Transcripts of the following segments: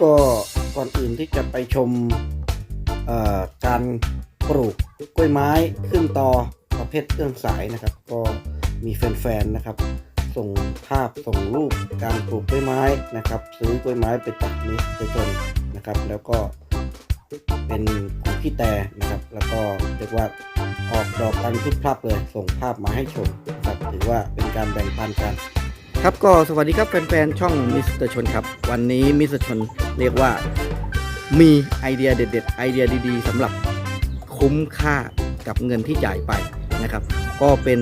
ชมเอ่อการปลูกกล้วยไม้ขึ้นต่อประเภทเครื่องสายนะครับ ก็มีแฟนๆนะครับ ส่งภาพส่งรูปการปลูกกล้วยไม้นะครับ ซื้อกล้วยไม้ไปจากมิสเตอร์ชนนะครับ แล้วก็เป็นของพี่แต่นะครับ แล้วก็เรียกว่าออกดอกกันพรึบพรับเลย ส่งภาพมาให้ชมนะครับถือว่าเป็นการแบ่งปันกัน ครับก็สวัสดีครับแฟนๆช่องมิสเตอร์ชนครับ วันนี้มิสเตอร์ชน เรียกว่ามีไอเดียเด็ด ๆ ไอเดียดีๆสำหรับคุ้มค่ากับเงินที่จ่ายไปนะครับ ก็เป็น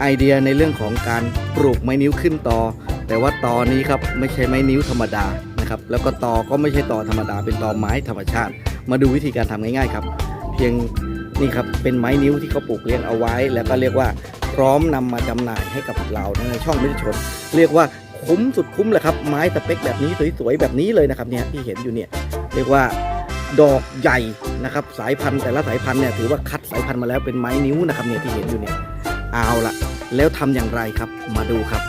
ไอเดียในเรื่องของการปลูกไม้นิ้วขึ้นตอ แต่ว่าตอนี้ครับไม่ใช่ไม้นิ้วธรรมดานะครับ แล้วก็ตอก็ไม่ใช่ตอธรรมดา เป็นตอไม้ธรรมชาติ มาดูวิธีการทำง่ายๆครับ เพียงนี่ครับเป็นไม้นิ้วที่เขาปลูกเลี้ยงเอาไว้ แล้วก็เรียกว่าพร้อมนำมาจำหน่ายให้กับเราในช่องมิตรชน เรียกว่า คุ้มสุดคุ้มเลยครับ ไม้สเปคแบบนี้สวยๆแบบนี้เลยนะครับเนี่ยที่เห็นอยู่เนี่ยเรียกว่าดอกใหญ่นะครับ สายพันธุ์แต่ละสายพันธุ์เนี่ยถือว่าคัดสายพันธุ์มาแล้วเป็นไม้นิ้วนะครับเนี่ยที่เห็นอยู่เนี่ยเอาละแล้วทำอย่างไรครับมาดูครับ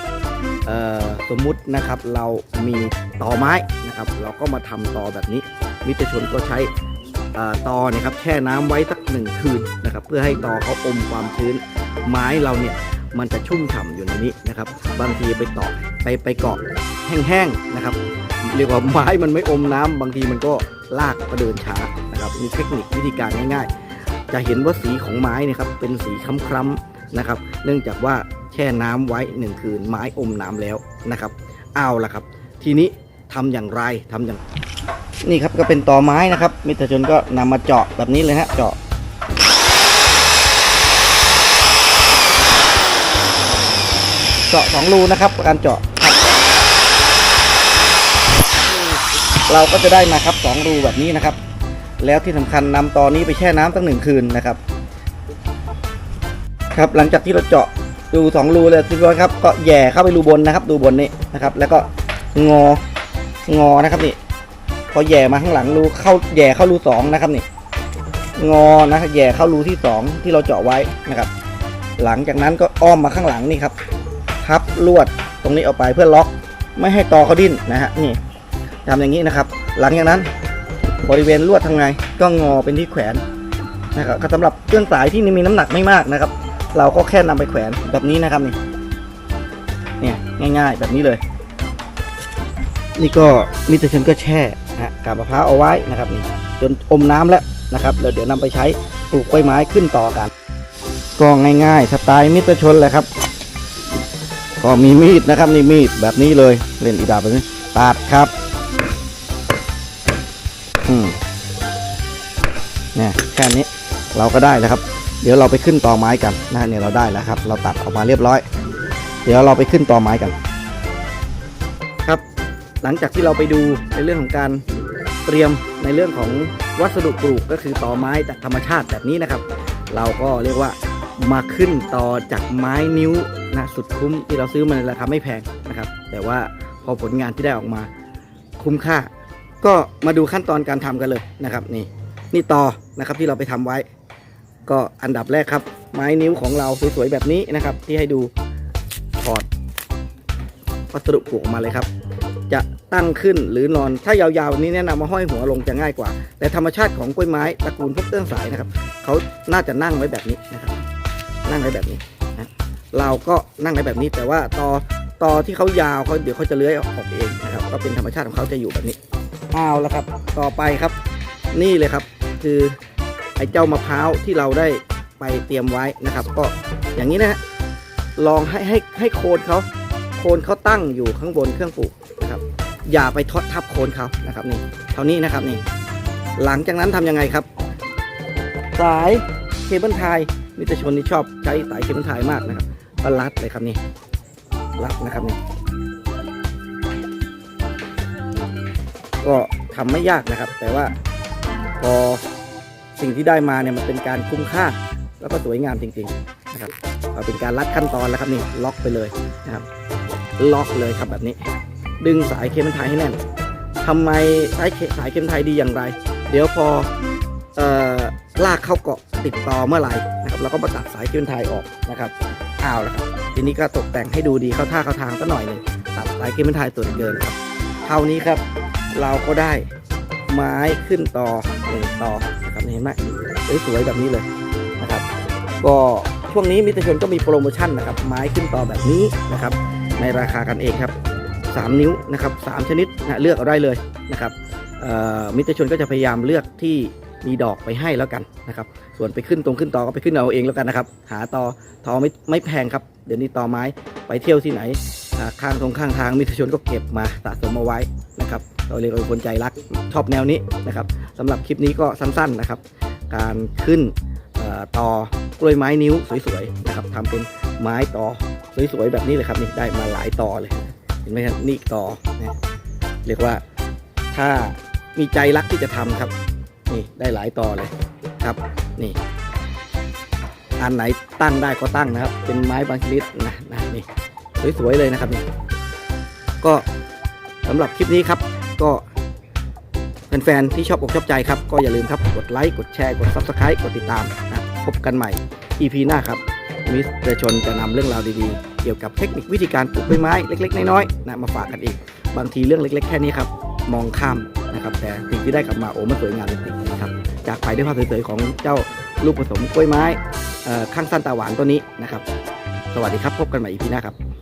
สมมุตินะครับเรามีตอไม้นะครับ เราก็มาทำตอแบบนี้ มิตรชนก็ใช้เอ่อตอเนี่ยครับแช่น้ำไว้สักหนึ่งคืนนะครับ เพื่อให้ตอเขาอมความชื้น ไม้เราเนี่ย มันจะชุ่มฉ่ำอยู่ในนี้นะครับ บางทีไปเกไปไปเกาะแห้งๆนะครับ เรียกว่าไม้มันไม่อมน้ำบางทีมันก็ลากก็เดินช้านะครับมีเทคนิควิธีการง่ายๆ จะเห็นว่าสีของไม้นะครับเป็นสีคล้ำๆนะครับ เนื่องจากว่าแช่น้ำไว้หนึ่งคืนไม้อมน้ำแล้วนะครับเอาละครับ ทีนี้ทำอย่างไรทำอย่างนี่ครับก็เป็นตอไม้นะครับมิตรชนก็นำมาเจาะแบบนี้เลยฮะเจาะ เจาะสองรูนะครับ การเจาะเราก็จะได้มาครับสองรูแบบนี้นะครับ แล้วที่สำคัญนำตอนนี้ไปแช่น้ำตั้งหนึ่งคืนนะครับ ครับหลังจากที่เราเจาะรูสองรูเลยเรียบร้อยครับก็แย่เข้าไปรูบนนะครับรูบนนี้นะครับ แล้วก็งองอนะครับนี่พอแย่มาข้างหลังรูเข้าแย่เข้ารูสองนะครับนี่งอนะแย่เข้ารูที่สองที่เราเจาะไว้นะครับ หลังจากนั้นก็อ้อมมาข้างหลังนี่ครับ พับลวดตรงนี้ออกไปเพื่อล็อกไม่ให้ตอเขาดิ้นนะฮะนี่ทำอย่างนี้นะครับ หลังจากนั้นบริเวณลวดทางไงก็งอเป็นที่แขวนนะครับสำหรับเครื่องสายที่มีน้ำหนักไม่มากนะครับ เราก็แค่นำไปแขวนแบบนี้นะครับนี่เนี่ยง่าย ๆ แบบนี้เลย นี่ก็มิตรชนก็แช่นะกาบมะพร้าวเอาไว้นะครับนี่จนอมน้ำแล้วนะครับแล้วเดี๋ยวนำไปใช้ปลูกกล้วยไม้ขึ้นต่อกัน ก็ง่ายๆ สไตล์มิตรชนแหละครับ ก็มีมีดนะครับนี่มีดแบบนี้เลยเล่นอีดาบแบบนี้ตัดครับอืมเนี่ยแค่นี้เราก็ได้แล้วครับ เดี๋ยวเราไปขึ้นต่อไม้กันนะเนี่ยเราได้แล้วครับ เราตัดออกมาเรียบร้อย เดี๋ยวเราไปขึ้นต่อไม้กัน ครับ หลังจากที่เราไปดูในเรื่องของการเตรียมในเรื่องของวัสดุปลูกก็คือต่อไม้จากธรรมชาติแบบนี้นะครับ เราก็เรียกว่า มาขึ้นต่อจากไม้นิ้วนะสุดคุ้มที่เราซื้อมาในราคาไม่แพงนะครับ แต่ว่าพอผลงานที่ได้ออกมา คุ้มค่า ก็มาดูขั้นตอนการทำกันเลยนะครับ นี่ นี่ต่อนะครับที่เราไปทำไว้ ก็อันดับแรกครับ ไม้นิ้วของเราสวยๆแบบนี้นะครับ ที่ให้ดูถอดวัสดุปลูกออกมาเลยครับ จะตั้งขึ้นหรือนอนถ้ายาวๆนี้แนะนำมาห้อยหัวลงจะง่ายกว่า แต่ธรรมชาติของกล้วยไม้ตระกูลพวกเครื่องสายนะครับ เขาน่าจะนั่งไว้แบบนี้นะครับ นั่งไว้แบบนี้นะเราก็นั่งไว้แบบนี้ แต่ว่าตอตอที่เขายาวเขาเดี๋ยวเขาจะเลื้อยออกเองนะครับ ก็เป็นธรรมชาติของเขาจะอยู่แบบนี้เอาละครับ ต่อไปครับ นี่เลยครับ คือไอ้เจ้ามะพร้าวที่เราได้ไปเตรียมไว้นะครับ ก็อย่างนี้นะฮะลองให้ให้ให้โคนเขาโคนเขาตั้งอยู่ข้างบนเครื่องปลูกนะครับ อย่าไปทดทับโคนเขานะครับนี่เท่านี้นะครับนี่ หลังจากนั้นทำยังไงครับ สายเคเบิลไทย มิตรชนที่ชอบใช้สายเคเบิลไทยมากนะครับก็รัดเลยครับนี่รัดนะครับนี่ก็ทำไม่ยากนะครับ แต่ว่าพอสิ่งที่ได้มาเนี่ยมันเป็นการคุ้มค่า แล้วก็สวยงามจริงๆนะครับเอาเป็นการรัดขั้นตอนแล้วครับนี่ล็อกไปเลยนะครับ ล็อกเลยครับแบบนี้ ดึงสายเคเบิลไทยให้แน่นทำไมใช้สายเคเบิลไทยดีอย่างไร เดี๋ยวพอเอ่อลากเข้าเกาะติดต่อเมื่อไหร่ นะครับเราก็มาตัดสายเคเบิลไทยออกนะครับเอาและครับทีนี้ก็ตกแต่งให้ดูดีเข้าท่าเข้าทางสักหน่อยหนึ่งตัดสายเคเบิลไทยส่วนเกินครับเท่านี้ครับเราก็ได้ไม้ขึ้นต่อหนึ่งต่อนะครับเห็นไหมสวยๆแบบนี้เลยนะครับ ก็ช่วงนี้มิตรชนก็มีโปรโมชั่นนะครับ ไม้ขึ้นต่อแบบนี้นะครับ ในราคากันเองครับ 3 นิ้วนะครับสามชนิดนะเลือกเอาได้เลยนะครับมิตรชนก็จะพยายามเลือกที่ มีดอกไปให้แล้วกันนะครับ ส่วนไปขึ้นตรงขึ้นตอก็ไปขึ้นเอาเองแล้วกันนะครับ หาตอทอไม่ไม่แพงครับ เดี๋ยวนี้ตอไม้ไปเที่ยวที่ไหนข้างตรงข้างทางมิตรชนก็เก็บมาสะสมเอาไว้นะครับ เราเรียกว่าคนใจรักชอบแนวนี้นะครับสำหรับคลิปนี้ก็สั้นๆนะครับ การขึ้นต่อกล้วยไม้นิ้วสวยๆนะครับทำเป็นไม้ต่อสวยๆแบบนี้เลยครับนี่ได้มาหลายต่อเลย เห็นไหมครับนี่ต่อเนี่ยเรียกว่าถ้ามีใจรักที่จะทำครับ นี่ได้หลายต่อเลยครับนี่ อันไหนตั้งได้ก็ตั้งนะครับ เป็นไม้บางชนิดนะนะนี่สวยๆเลยนะครับนี่ก็สำหรับคลิปนี้ครับ ก็แฟนๆที่ชอบอกชอบใจครับ ก็อย่าลืมครับกดไลค์กดแชร์กด Subscribe กดติดตามนะพบกันใหม่ EP หน้าครับมิสเตอร์ชนจะนำเรื่องราวดีๆ เกี่ยวกับเทคนิควิธีการปลูกใบไม้เล็ก ๆ น้อยๆนะมาฝากกันอีก บางทีเรื่องเล็ก ๆ แค่นี้ครับ มองข้าม นะครับ แต่สิ่งที่ได้กลับมาโอ้มันสวยงามจริงๆนะครับ จากไปด้วยภาพสวยๆของเจ้าลูกผสมกล้วยไม้ข้างสั้นตาหวานตัวนี้นะครับ สวัสดีครับพบกันใหม่อีพีหน้าครับ